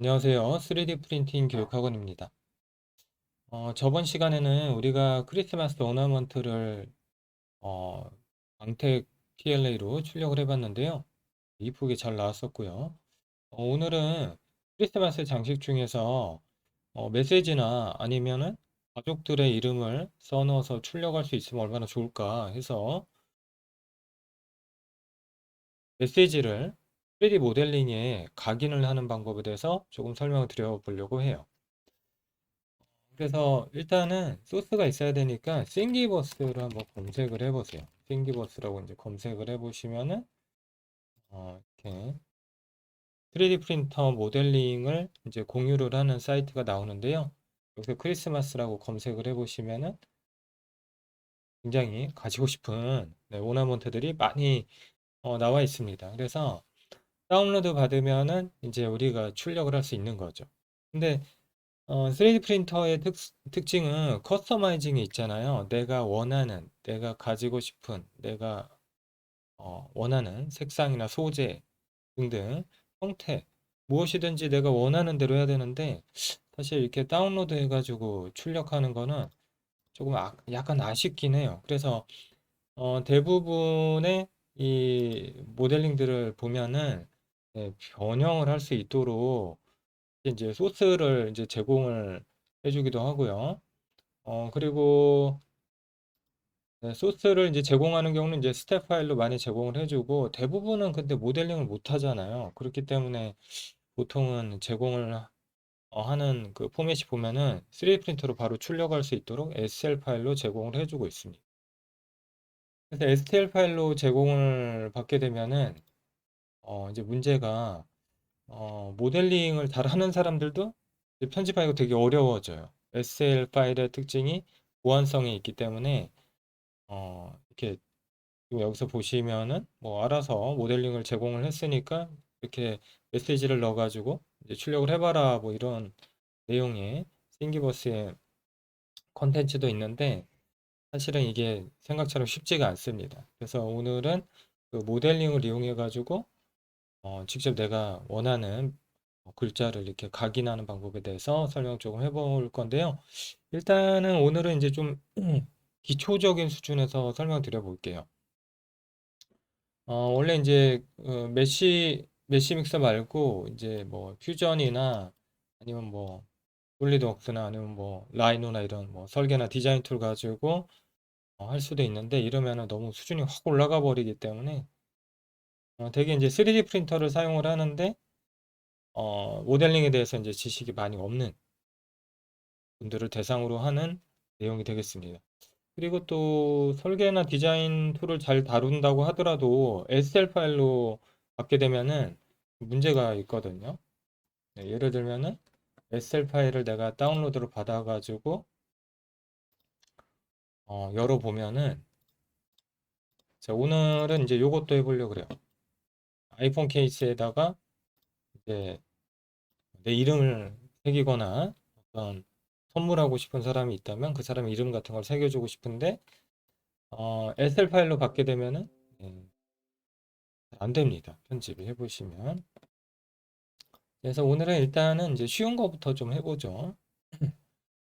안녕하세요. 3D 프린팅 교육학원입니다. 어, 저번 시간에는 우리가 크리스마스 오너먼트를 어, 광택 PLA로 출력을 해봤는데요. 이쁘게 잘 나왔었고요. 어, 오늘은 크리스마스 장식 중에서 어, 메시지나 아니면은 가족들의 이름을 써넣어서 출력할 수 있으면 얼마나 좋을까 해서 메시지를 3D 모델링에 각인을 하는 방법에 대해서 조금 설명을 드려보려고 해요. 그래서 일단은 소스가 있어야 되니까 싱기버스를 한번 검색을 해보세요. 싱기버스라고 이제 검색을 해보시면은 어, 이렇게 3D 프린터 모델링을 이제 공유를 하는 사이트가 나오는데요. 여기서 크리스마스라고 검색을 해보시면은 굉장히 가지고 싶은 네, 오너먼트들이 많이 어, 나와 있습니다. 그래서 다운로드 받으면은 이제 우리가 출력을 할 수 있는 거죠. 근데 어, 3D 프린터의 특, 특징은 커스터마이징이 있잖아요. 내가 원하는, 내가 가지고 싶은, 내가 어, 원하는 색상이나 소재 등등 형태 무엇이든지 내가 원하는 대로 해야 되는데 사실 이렇게 다운로드 해가지고 출력하는 거는 조금 아- 약간 아쉽긴 해요. 그래서 어, 대부분의 이 모델링들을 보면은 네, 변형을 할 수 있도록 이제 소스를 이제 제공을 해 주기도 하고요. 어, 그리고 네, 소스를 이제 제공하는 경우는 이제 스텝 파일로 많이 제공을 해 주고 대부분은 근데 모델링을 못 하잖아요. 그렇기 때문에 보통은 제공을 어, 하는 그 포맷이 보면은 3D 프린터로 바로 출력할 수 있도록 STL 파일로 제공을 해 주고 있습니다. 그래서 STL 파일로 제공을 받게 되면은 어, 이제 문제가 어, 모델링을 잘 하는 사람들도 편집하기가 되게 어려워져요. SL 파일의 특징이 보안성이 있기 때문에 어, 이렇게 여기서 보시면은 뭐 알아서 모델링을 제공을 했으니까 이렇게 메시지를 넣어가지고 이제 출력을 해봐라 뭐 이런 내용의 싱기버스의 컨텐츠도 있는데 사실은 이게 생각처럼 쉽지가 않습니다. 그래서 오늘은 그 모델링을 이용해 가지고 어, 직접 내가 원하는 어, 글자를 이렇게 각인하는 방법에 대해서 설명 조금 해볼 건데요. 일단은 오늘은 이제 좀 기초적인 수준에서 설명드려 볼게요. 어, 원래 이제 어, 메시 메시 믹서 말고 이제 뭐 퓨전이나 아니면 뭐 솔리드웍스나 아니면 뭐 라이노나 이런 뭐 설계나 디자인 툴 가지고 어, 할 수도 있는데 이러면은 너무 수준이 확 올라가 버리기 때문에 어, 되게 이제 3D 프린터를 사용을 하는데 어, 모델링에 대해서 이제 지식이 많이 없는 분들을 대상으로 하는 내용이 되겠습니다. 그리고 또 설계나 디자인 툴을 잘 다룬다고 하더라도 SL 파일로 받게 되면은 문제가 있거든요. 네, 예를 들면은 SL 파일을 내가 다운로드로 받아가지고 어, 열어보면은 자, 오늘은 이제 요것도 해보려고 그래요. 아이폰 케이스에다가 이제 내 이름을 새기거나 어떤 선물하고 싶은 사람이 있다면 그 사람 이름 같은 걸 새겨주고 싶은데 어, SL 파일로 받게 되면은 예, 안 됩니다. 편집을 해보시면. 그래서 오늘은 일단은 이제 쉬운 거부터 좀 해보죠.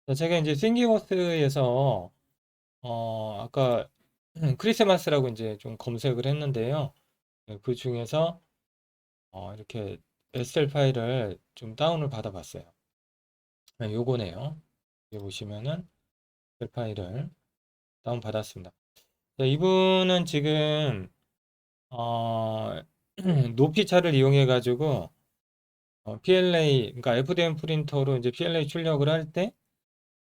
자, 제가 이제 싱기버스에서 어, 아까 크리스마스라고 이제 좀 검색을 했는데요. 예, 그 중에서 어, 이렇게 SL 파일을 좀 다운을 받아 봤어요. 네, 요거네요. 여기 보시면은 SL 파일을 다운 받았습니다. 자, 이분은 지금 어, 높이 차를 이용해 가지고 어, PLA 그러니까 FDM 프린터로 이제 PLA 출력을 할때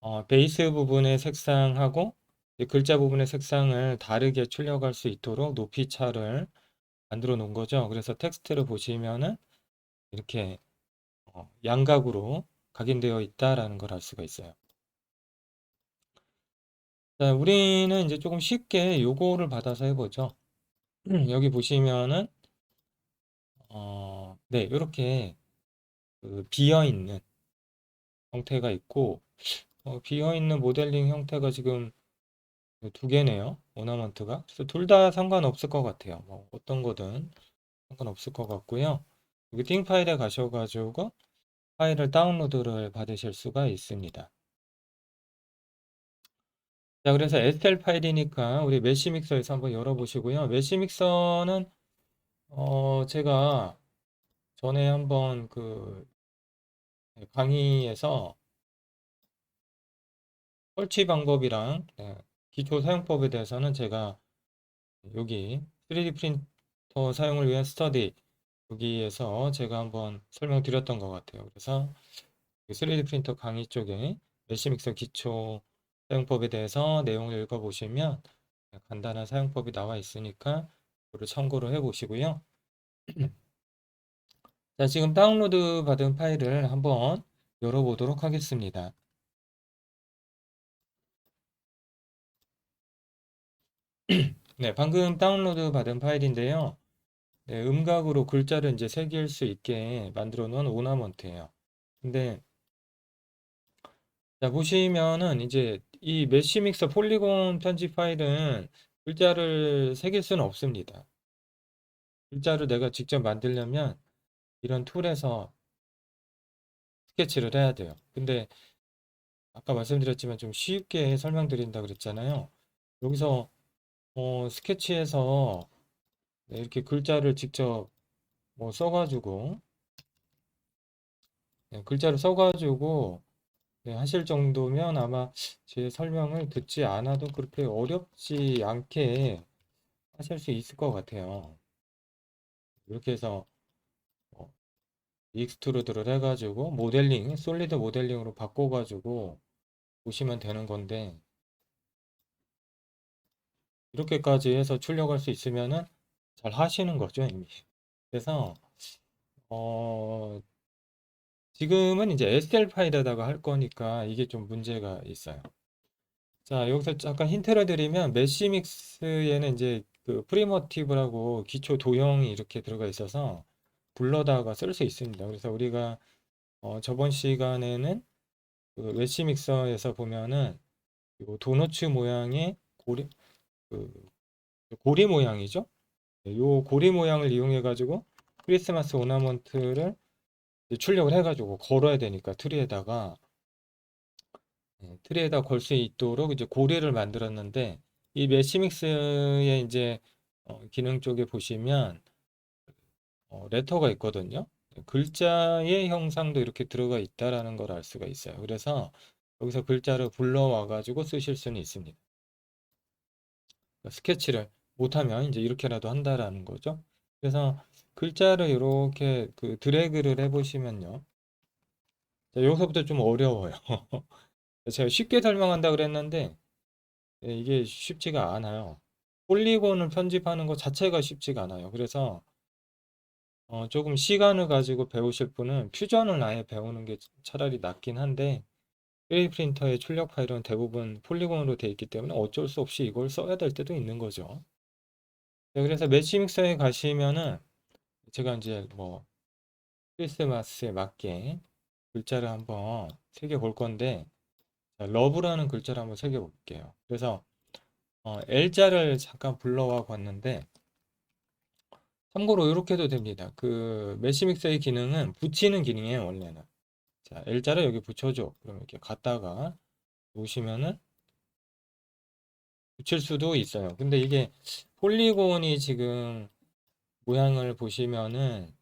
어, 베이스 부분의 색상하고 글자 부분의 색상을 다르게 출력할 수 있도록 높이 차를 만들어 놓은 거죠. 그래서 텍스트를 보시면은 이렇게 어, 양각으로 각인되어 있다라는 걸 알 수가 있어요. 자, 우리는 이제 조금 쉽게 요거를 받아서 해보죠. 여기 보시면은 어, 네, 이렇게 그 비어 있는 형태가 있고 어, 비어 있는 모델링 형태가 지금 두 개네요. 오너먼트가. 그래서 둘 다 상관없을 것 같아요. 뭐 어떤 거든 상관없을 것 같고요. 여기 띵 파일에 가셔가지고 파일을 다운로드를 받으실 수가 있습니다. 자, 그래서 STL 파일이니까 우리 메시 믹서에서 한번 열어보시고요. 메시 믹서는 어, 제가 전에 한번 그 강의에서 설치 방법이랑 네, 기초 사용법에 대해서는 제가 여기 3D 프린터 사용을 위한 스터디 여기에서 제가 한번 설명드렸던 것 같아요. 그래서 3D 프린터 강의 쪽에 메시믹서 기초 사용법에 대해서 내용을 읽어보시면 간단한 사용법이 나와 있으니까 그거를 참고를 해보시고요. 자, 지금 다운로드 받은 파일을 한번 열어보도록 하겠습니다. 네, 방금 다운로드 받은 파일인데요. 네, 음각으로 글자를 이제 새길 수 있게 만들어 놓은 오나먼트예요. 근데 자, 보시면은 이제 이 메쉬 믹서 폴리곤 편집 파일은 글자를 새길 수는 없습니다. 글자를 내가 직접 만들려면 이런 툴에서 스케치를 해야 돼요. 근데 아까 말씀드렸지만 좀 쉽게 설명드린다 그랬잖아요. 여기서 어, 스케치해서 네, 이렇게 글자를 직접 뭐 써가지고 네, 글자를 써가지고 네, 하실 정도면 아마 제 설명을 듣지 않아도 그렇게 어렵지 않게 하실 수 있을 것 같아요. 이렇게 해서 어, 익스트루드를 해가지고 모델링, 솔리드 모델링으로 바꿔가지고 보시면 되는 건데 이렇게까지 해서 출력할 수 있으면은 잘 하시는 거죠, 이미. 그래서 어, 지금은 이제 STL 파일에다가 할 거니까 이게 좀 문제가 있어요. 자, 여기서 잠깐 힌트를 드리면 메시믹스에는 이제 그 프리모티브라고 기초 도형이 이렇게 들어가 있어서 불러다가 쓸 수 있습니다. 그래서 우리가 어, 저번 시간에는 그 메시믹서에서 보면은 요 도너츠 모양의 고리 그 고리 모양이죠. 네, 요 고리 모양을 이용해 가지고 크리스마스 오나먼트를 출력을 해 가지고 걸어야 되니까 트리에다가 네, 트리에다 걸 수 있도록 이제 고리를 만들었는데 이 메시믹스의 이제 어, 기능 쪽에 보시면 어, 레터가 있거든요. 글자의 형상도 이렇게 들어가 있다라는 걸 알 수가 있어요. 그래서 여기서 글자를 불러와 가지고 쓰실 수는 있습니다. 스케치를 못하면 이제 이렇게라도 한다라는 거죠. 그래서 글자를 이렇게 그 드래그를 해보시면요. 자, 여기서부터 좀 어려워요. 제가 쉽게 설명한다 그랬는데 예, 이게 쉽지가 않아요. 폴리곤을 편집하는 것 자체가 쉽지가 않아요. 그래서 어, 조금 시간을 가지고 배우실 분은 퓨전을 아예 배우는 게 차라리 낫긴 한데 3D 프린터의 출력 파일은 대부분 폴리곤으로 되어 있기 때문에 어쩔 수 없이 이걸 써야 될 때도 있는 거죠. 네, 그래서 매치 믹서에 가시면은 제가 이제 뭐 크리스마스에 맞게 글자를 한번 새겨 볼 건데 자, 러브라는 글자를 한번 새겨 볼게요. 그래서 어, L자를 잠깐 불러와 봤는데 참고로 이렇게 해도 됩니다. 그 매시믹서의 기능은 붙이는 기능이에요, 원래는. 자, L자를 여기 붙여줘. 그럼 이렇게 갖다가 놓으시면은 붙일 수도 있어요. 근데 이게 폴리곤이 지금 모양을 보시면은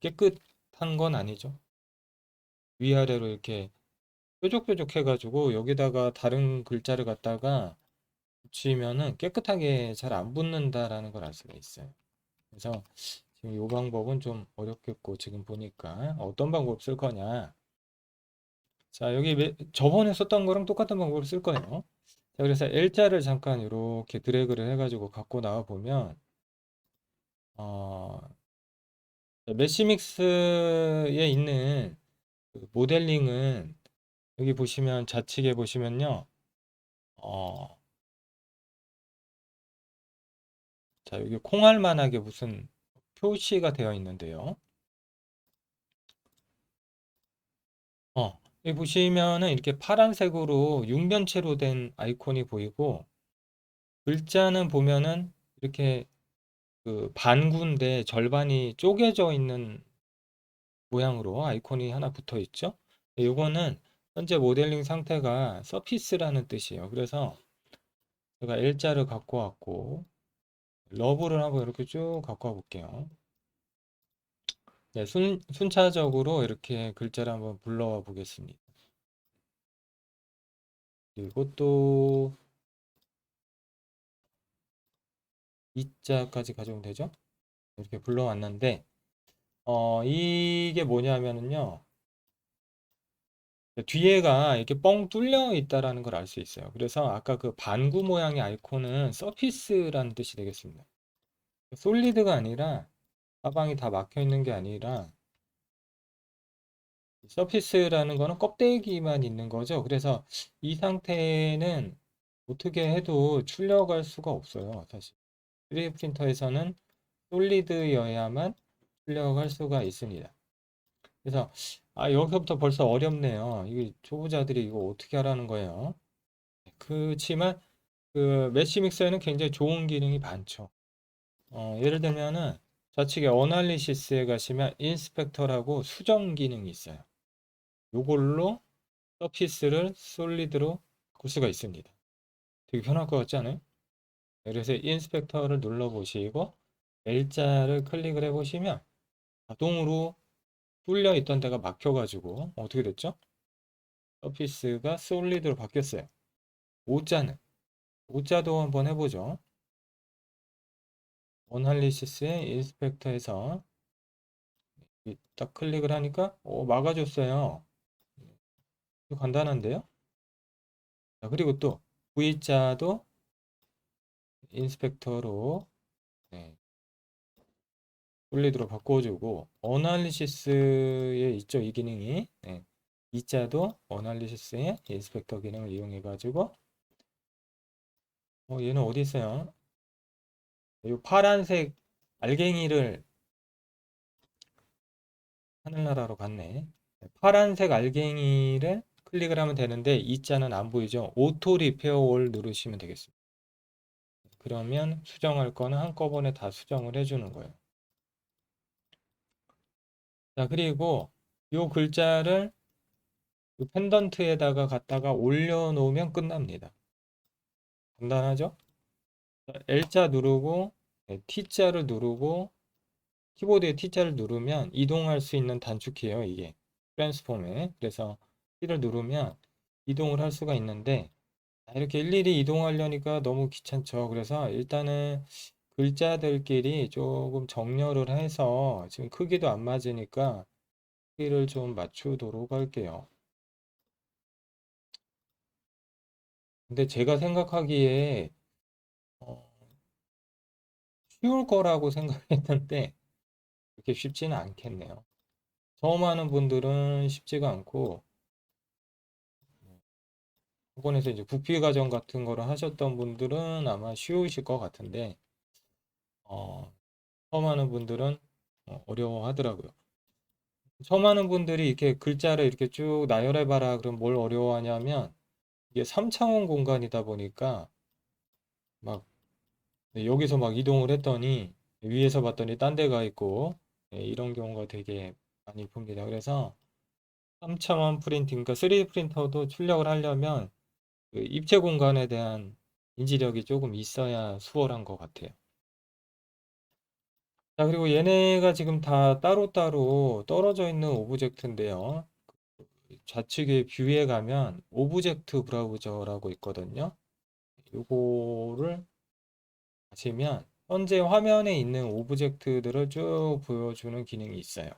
깨끗한 건 아니죠. 위아래로 이렇게 뾰족뾰족 해가지고 여기다가 다른 글자를 갖다가 붙이면은 깨끗하게 잘 안 붙는다라는 걸 알 수가 있어요. 그래서 지금 이 방법은 좀 어렵겠고 지금 보니까 어떤 방법 쓸 거냐. 자, 여기 저번에 썼던 거랑 똑같은 방법을 쓸 거예요. 자, 그래서 L자를 잠깐 이렇게 드래그를 해가지고 갖고 나와 보면, 어, 매시믹스에 있는 그 모델링은 여기 보시면 좌측에 보시면요, 어, 자, 여기 콩알만하게 무슨 표시가 되어 있는데요. 어, 여기 보시면은 이렇게 파란색으로 육면체로 된 아이콘이 보이고 글자는 보면은 이렇게 그 반구인데 절반이 쪼개져 있는 모양으로 아이콘이 하나 붙어 있죠. 네, 요거는 현재 모델링 상태가 서피스라는 뜻이에요. 그래서 제가 L자를 갖고 왔고 러브를 한번 이렇게 쭉 갖고 와 볼게요. 네, 순, 순차적으로 이렇게 글자를 한번 불러와 보겠습니다. 또 이자까지 가져오면 되죠? 이렇게 불러왔는데 어, 이게 뭐냐면은요. 뒤에가 이렇게 뻥 뚫려 있다라는 걸 알 수 있어요. 그래서 아까 그 반구 모양의 아이콘은 서피스라는 뜻이 되겠습니다. 솔리드가 아니라 사방이 다 막혀 있는 게 아니라 서피스라는 거는 껍데기만 있는 거죠. 그래서 이 상태는 어떻게 해도 출력할 수가 없어요. 사실 3D 프린터에서는 솔리드여야만 출력할 수가 있습니다. 그래서 아 여기서부터 벌써 어렵네요. 이게 초보자들이 이거 어떻게 하라는 거예요. 그렇지만 그 메시 믹서에는 굉장히 좋은 기능이 많죠. 어, 예를 들면은 좌측에 어널리시스에 가시면 인스펙터라고 수정 기능이 있어요. 요걸로 서피스를 솔리드로 바꿀 수가 있습니다. 되게 편할 것 같지 않아요? 그래서 인스펙터를 눌러 보시고 L자를 클릭을 해 보시면 자동으로 뚫려 있던 데가 막혀 가지고 어떻게 됐죠? 서피스가 솔리드로 바뀌었어요. O자는 O자도 한번 해보죠. 원할리시스의 인스펙터에서 딱 클릭을 하니까 오, 막아줬어요. 간단한데요? 자, 그리고 또 V자도 인스펙터로 네, 솔리드로 바꿔주고 어널리시스에 있죠 이 기능이 네, 이자도 어널리시스의 인스펙터 기능을 이용해 가지고 어, 얘는 어디 있어요? 이 파란색 알갱이를 하늘나라로 갔네. 파란색 알갱이를 클릭을 하면 되는데 이 자는 안 보이죠? 오토 리페어 올 누르시면 되겠습니다. 그러면 수정할 거는 한꺼번에 다 수정을 해주는 거예요. 자, 그리고 이 글자를 이 펜던트에다가 갖다가 올려놓으면 끝납니다. 간단하죠? L자 누르고 네, T자를 누르고 키보드에 T자를 누르면 이동할 수 있는 단축키예요. 이게 트랜스폼에 그래서 T를 누르면 이동을 할 수가 있는데 이렇게 일일이 이동하려니까 너무 귀찮죠. 그래서 일단은 글자들끼리 조금 정렬을 해서 지금 크기도 안 맞으니까 크기를 좀 맞추도록 할게요. 근데 제가 생각하기에 어, 쉬울 거라고 생각했는데 그렇게 쉽지는 않겠네요. 처음 하는 분들은 쉽지가 않고 학원에서 이제 부피 과정 같은 거를 하셨던 분들은 아마 쉬우실 것 같은데 어, 처음 하는 분들은 어, 어려워하더라고요. 처음 하는 분들이 이렇게 글자를 이렇게 쭉 나열해 봐라 그럼 뭘 어려워하냐면 이게 3차원 공간이다 보니까 막 네, 여기서 막 이동을 했더니 위에서 봤더니 딴 데가 있고 네, 이런 경우가 되게 많이 봅니다. 그래서 3차원 프린팅, 그러니까 3D 프린터도 출력을 하려면 그 입체 공간에 대한 인지력이 조금 있어야 수월한 것 같아요. 자, 그리고 얘네가 지금 다 따로따로 떨어져 있는 오브젝트인데요. 좌측에 뷰에 가면 오브젝트 브라우저라고 있거든요. 요거를 하시면 현재 화면에 있는 오브젝트들을 쭉 보여주는 기능이 있어요.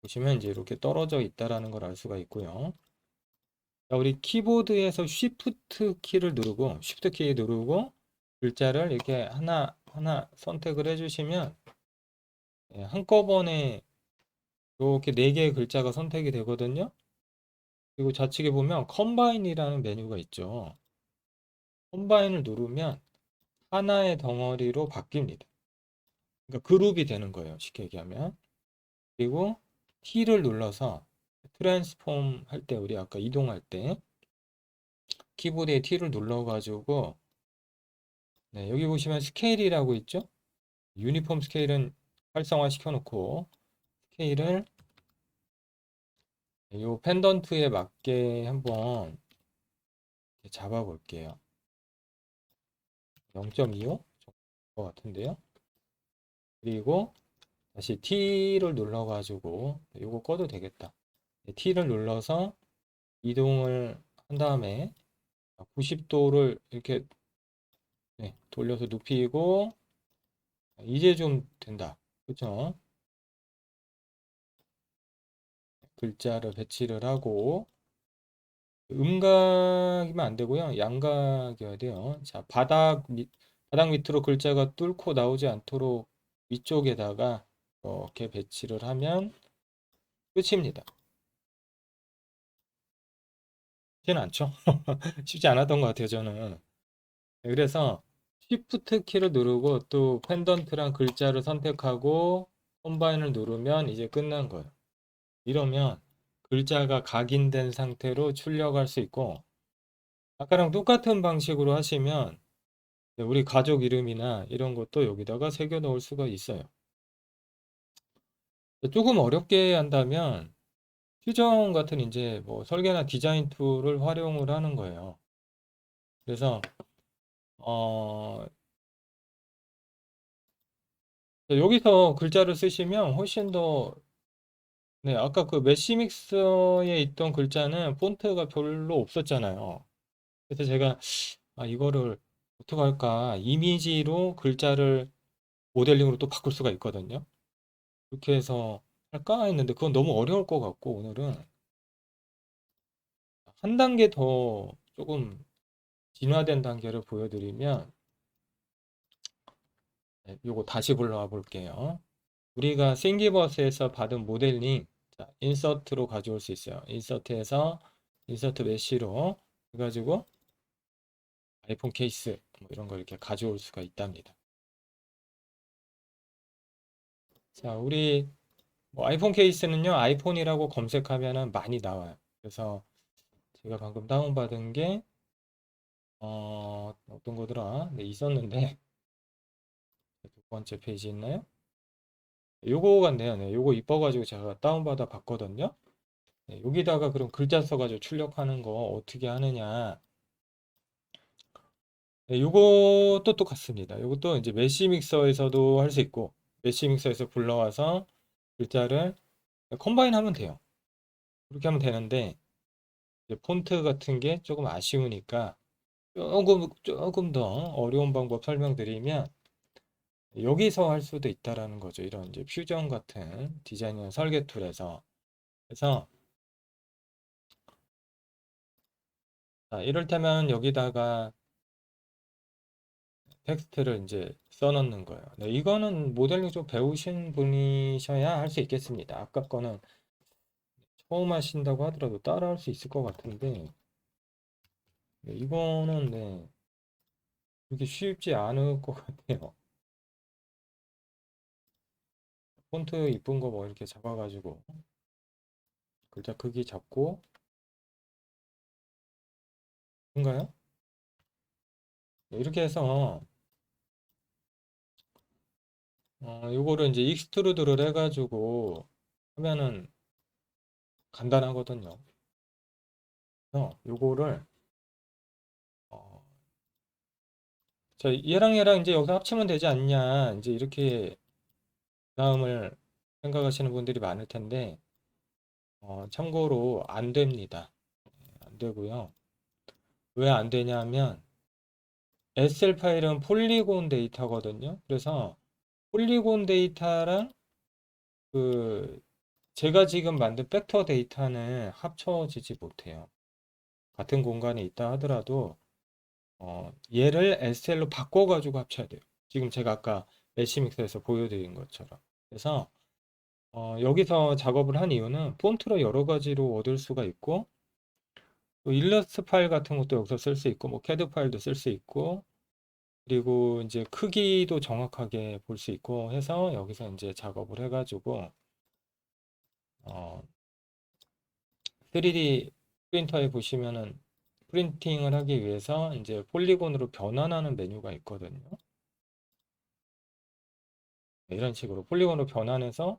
보시면 이제 이렇게 떨어져 있다라는 걸 알 수가 있고요. 자, 우리 키보드에서 Shift 키를 누르고 Shift 키 누르고 글자를 이렇게 하나 하나 선택을 해주시면 예, 한꺼번에 이렇게 네 개의 글자가 선택이 되거든요. 그리고 좌측에 보면 컴바인이라는 메뉴가 있죠. 컴바인을 누르면 하나의 덩어리로 바뀝니다. 그러니까 그룹이 되는 거예요. 쉽게 얘기하면. 그리고 T를 눌러서 트랜스폼 할 때 우리 아까 이동할 때 키보드에 T를 눌러 가지고 네, 여기 보시면 스케일이라고 있죠? 유니폼 스케일은 활성화 시켜 놓고 스케일을 이 펜던트에 맞게 한번 이렇게 잡아 볼게요. 0.25것 같은데요. 그리고 다시 T를 눌러 가지고 이거 꺼도 되겠다. T를 눌러서 이동을 한 다음에 90도를 이렇게 네, 돌려서 눕히고 이제 좀 된다. 그렇죠? 글자를 배치를 하고 음각이면 안 되고요. 양각이어야 돼요. 자, 바닥 밑 바닥 밑으로 글자가 뚫고 나오지 않도록 위쪽에다가 이렇게 배치를 하면 끝입니다. 쉽지는 않죠? 쉽지 않았던 것 같아요, 저는. 그래서 Shift 키를 누르고 또 펜던트랑 글자를 선택하고 컴바인을 누르면 이제 끝난 거예요. 이러면 글자가 각인된 상태로 출력할 수 있고 아까랑 똑같은 방식으로 하시면 우리 가족 이름이나 이런 것도 여기다가 새겨 넣을 수가 있어요. 조금 어렵게 한다면 퓨전 같은 이제 뭐 설계나 디자인 툴을 활용을 하는 거예요. 그래서 어 여기서 글자를 쓰시면 훨씬 더 네, 아까 그 메시믹서에 있던 글자는 폰트가 별로 없었잖아요. 그래서 제가 아, 이거를 어떻게 할까? 이미지로 글자를 모델링으로 또 바꿀 수가 있거든요. 그렇게 해서 할까 했는데 그건 너무 어려울 것 같고 오늘은 한 단계 더 조금 진화된 단계를 보여드리면 네, 요거 다시 불러와 볼게요. 우리가 싱기버스에서 받은 모델링 자, 인서트로 가져올 수 있어요. 인서트에서 인서트 메시로 해가지고 아이폰 케이스 뭐 이런 거 이렇게 가져올 수가 있답니다. 자, 우리 뭐 아이폰 케이스는요, 아이폰이라고 검색하면은 많이 나와요. 그래서 제가 방금 다운받은 게 어, 어떤 거더라? 네, 있었는데 두 번째 페이지 있나요? 요거 같네요. 네, 요거 이뻐가지고 제가 다운받아 봤거든요. 네, 여기다가 그럼 글자 써가지고 출력하는 거 어떻게 하느냐. 네, 요것도 똑같습니다. 요것도 이제 메시 믹서에서도 할 수 있고, 메시 믹서에서 불러와서 글자를 컴바인 하면 돼요. 그렇게 하면 되는데, 폰트 같은 게 조금 아쉬우니까 조금, 조금 더 어려운 방법 설명드리면, 여기서 할 수도 있다라는 거죠. 이런 이제 퓨전 같은 디자인이나 설계 툴에서. 그래서 자, 이럴때면 여기다가 텍스트를 이제 써놓는 거예요. 네, 이거는 모델링 좀 배우신 분이셔야 할 수 있겠습니다. 아까 거는 처음 하신다고 하더라도 따라 할 수 있을 것 같은데 네, 이거는 네, 그렇게 쉽지 않을 것 같아요. 폰트 이쁜 거 뭐 이렇게 잡아가지고 글자 크기 잡고 인가요? 네, 이렇게 해서 어, 요거를 이제 익스트루드를 해가지고 하면은 간단하거든요. 그래서 요거를 어, 자 얘랑 얘랑 이제 여기서 합치면 되지 않냐 이제 이렇게 다음을 생각하시는 분들이 많을 텐데 어, 참고로 안 됩니다. 안 되고요. 왜 안 되냐면 SL 파일은 폴리곤 데이터거든요. 그래서 폴리곤 데이터랑 그 제가 지금 만든 벡터 데이터는 합쳐지지 못해요. 같은 공간에 있다 하더라도 어, 얘를 SL로 바꿔가지고 합쳐야 돼요. 지금 제가 아까 메시믹스에서 보여드린 것처럼. 그래서 어, 여기서 작업을 한 이유는 폰트로 여러 가지로 얻을 수가 있고 또 일러스트 파일 같은 것도 여기서 쓸 수 있고 뭐 캐드 파일도 쓸 수 있고 그리고 이제 크기도 정확하게 볼 수 있고 해서 여기서 이제 작업을 해가지고 어, 3D 프린터에 보시면은 프린팅을 하기 위해서 이제 폴리곤으로 변환하는 메뉴가 있거든요. 네, 이런 식으로 폴리곤으로 변환해서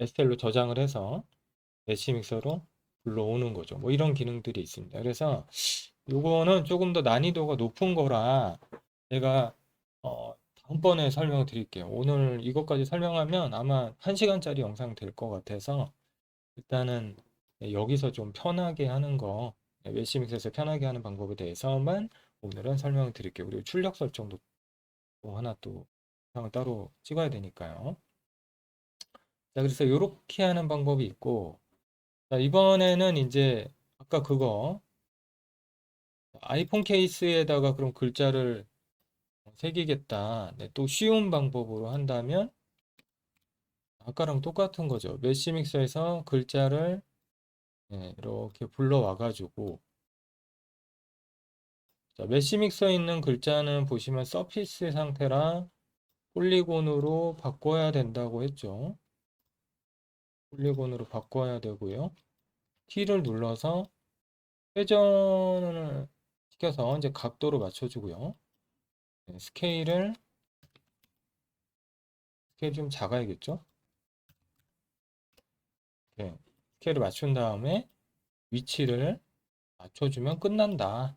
STL로 저장을 해서 메시 믹서로 불러오는 거죠. 뭐 이런 기능들이 있습니다. 그래서 요거는 조금 더 난이도가 높은 거라 제가 어, 다음번에 설명을 드릴게요. 오늘 이것까지 설명하면 아마 1시간짜리 영상 될 것 같아서 일단은 여기서 좀 편하게 하는 거, 메시 믹서에서 편하게 하는 방법에 대해서만 오늘은 설명을 드릴게요. 그리고 출력 설정도 또 하나 또 영상을 따로 찍어야 되니까요. 자, 그래서 이렇게 하는 방법이 있고, 자, 이번에는 이제 아까 그거 아이폰 케이스에다가 그럼 글자를 새기겠다. 네, 또 쉬운 방법으로 한다면 아까랑 똑같은 거죠. 메시 믹서에서 글자를 네, 이렇게 불러와 가지고 자, 메시 믹서에 있는 글자는 보시면 서피스 상태라 폴리곤으로 바꿔야 된다고 했죠. 폴리곤으로 바꿔야 되고요. T를 눌러서 회전을 시켜서 이제 각도를 맞춰주고요. 네, 스케일을 스케일 좀 작아야겠죠? 네, 스케일을 맞춘 다음에 위치를 맞춰주면 끝난다.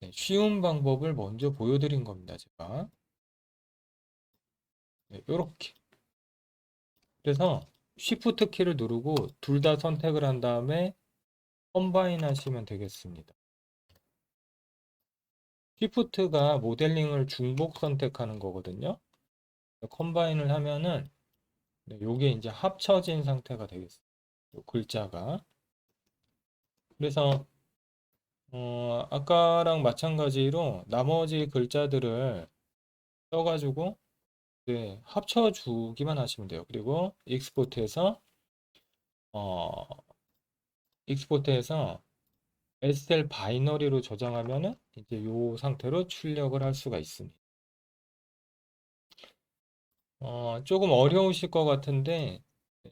네, 쉬운 방법을 먼저 보여드린 겁니다, 제가. 네, 요렇게. 그래서 Shift 키를 누르고 둘 다 선택을 한 다음에 컴바인 하시면 되겠습니다. Shift가 모델링을 중복 선택하는 거거든요. 컴바인을 하면은 네, 요게 이제 합쳐진 상태가 되겠어요. 요 글자가. 그래서 어, 아까랑 마찬가지로 나머지 글자들을 써가지고 네, 합쳐주기만 하시면 돼요. 그리고 익스포트해서 어, 익스포트해서 SL 바이너리로 저장하면은 이제 요 상태로 출력을 할 수가 있습니다. 어, 조금 어려우실 것 같은데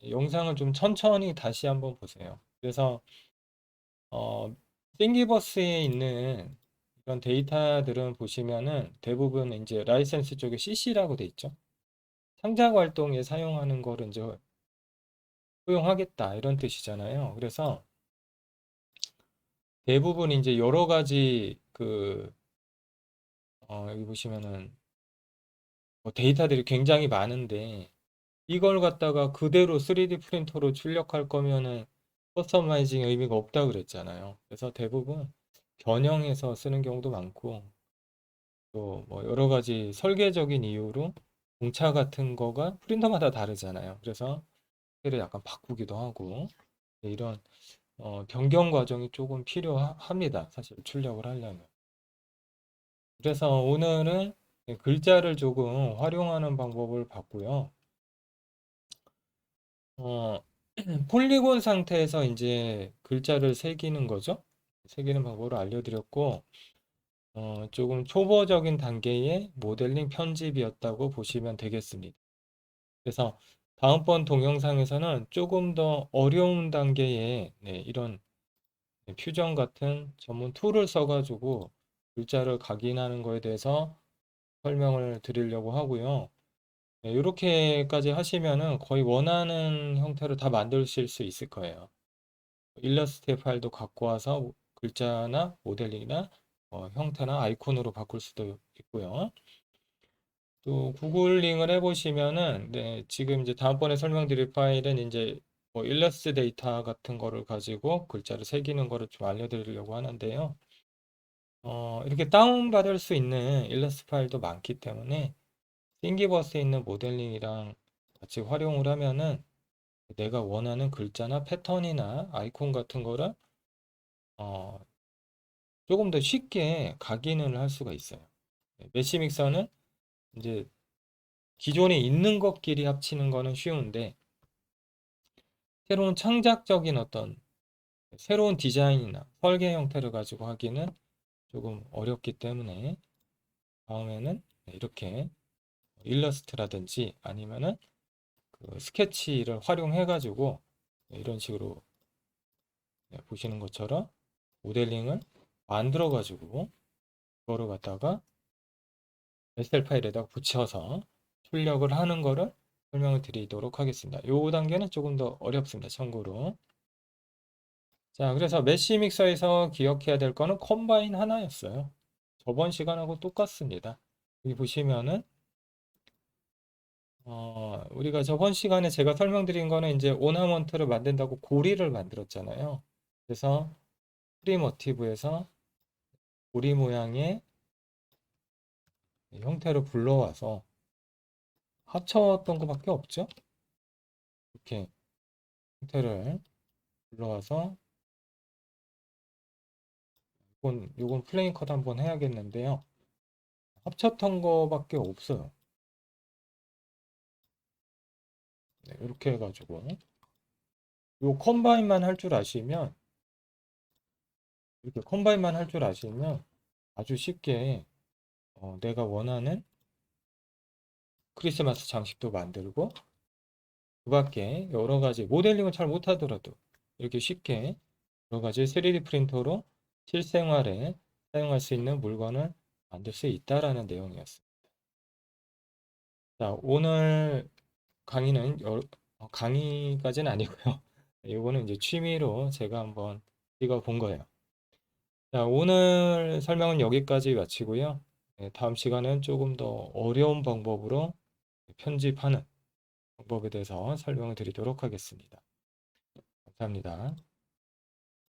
영상을 좀 천천히 다시 한번 보세요. 그래서 어, 띵기버스에 있는 이런 데이터들은 보시면은 대부분 이제 라이센스 쪽에 CC라고 돼 있죠. 창작 활동에 사용하는 거를 이제 허용하겠다 이런 뜻이잖아요. 그래서 대부분 이제 여러 가지 그 어, 여기 보시면은 뭐 데이터들이 굉장히 많은데 이걸 갖다가 그대로 3D 프린터로 출력할 거면은 커스터마이징 의미가 없다 그랬잖아요. 그래서 대부분 변형해서 쓰는 경우도 많고 또 뭐 여러 가지 설계적인 이유로 공차 같은 거가 프린터마다 다르잖아요. 그래서 스케일을 약간 바꾸기도 하고 네, 이런 어, 변경 과정이 조금 필요합니다. 사실 출력을 하려면. 그래서 오늘은 글자를 조금 활용하는 방법을 봤고요. 어, 폴리곤 상태에서 이제 글자를 새기는 거죠. 새기는 방법을 알려드렸고, 어, 조금 초보적인 단계의 모델링 편집이었다고 보시면 되겠습니다. 그래서 다음번 동영상에서는 조금 더 어려운 단계의 네, 이런 퓨전 같은 전문 툴을 써 가지고 글자를 각인하는 거에 대해서 설명을 드리려고 하고요. 네, 이렇게까지 하시면은 거의 원하는 형태로 다 만드실 수 있을 거예요. 일러스트 파일도 갖고 와서 글자나 모델링이나 어, 형태나 아이콘으로 바꿀 수도 있고요. 또 구글링을 해보시면은 네, 지금 이제 다음번에 설명드릴 파일은 이제 뭐 일러스트 데이터 같은 거를 가지고 글자를 새기는 거를 좀 알려드리려고 하는데요. 어, 이렇게 다운받을 수 있는 일러스트 파일도 많기 때문에 띵기버스에 있는 모델링이랑 같이 활용을 하면은 내가 원하는 글자나 패턴이나 아이콘 같은 거를 어, 조금 더 쉽게 각인을 할 수가 있어요. 메시 믹서는 이제 기존에 있는 것끼리 합치는 거는 쉬운데 새로운 창작적인 어떤 새로운 디자인이나 설계 형태를 가지고 하기는 조금 어렵기 때문에 다음에는 이렇게 일러스트라든지 아니면은 그 스케치를 활용해 가지고 이런 식으로 보시는 것처럼 모델링을 만들어 가지고 그거를 갖다가 엑셀 파일에다가 붙여서 출력을 하는 거를 설명을 드리도록 하겠습니다. 요 단계는 조금 더 어렵습니다. 참고로. 자, 그래서 메쉬 믹서에서 기억해야 될 거는 컴바인 하나였어요. 저번 시간하고 똑같습니다. 여기 보시면은 어, 우리가 저번 시간에 제가 설명드린 거는 이제 오나먼트를 만든다고 고리를 만들었잖아요. 그래서 프리모티브에서 고리 모양의 형태로 불러와서 합쳤던 것밖에 없죠. 이렇게 형태를 불러와서 이건 요건 플레인 컷 한번 해야겠는데요. 합쳤던 거밖에 없어요. 네, 이렇게 해가지고 요 컴바인만 할 줄 아시면 이렇게 컴바인만 할 줄 아시면 아주 쉽게 어, 내가 원하는 크리스마스 장식도 만들고 그 밖에 여러 가지 모델링을 잘 못하더라도 이렇게 쉽게 여러 가지 3D 프린터로 실생활에 사용할 수 있는 물건을 만들 수 있다라는 내용이었습니다. 자, 오늘 강의는 여- 어, 강의까지는 아니고요. 이거는 이제 취미로 제가 한번 찍어 본 거예요. 자, 오늘 설명은 여기까지 마치고요. 네, 다음 시간은 조금 더 어려운 방법으로 편집하는 방법에 대해서 설명을 드리도록 하겠습니다. 감사합니다.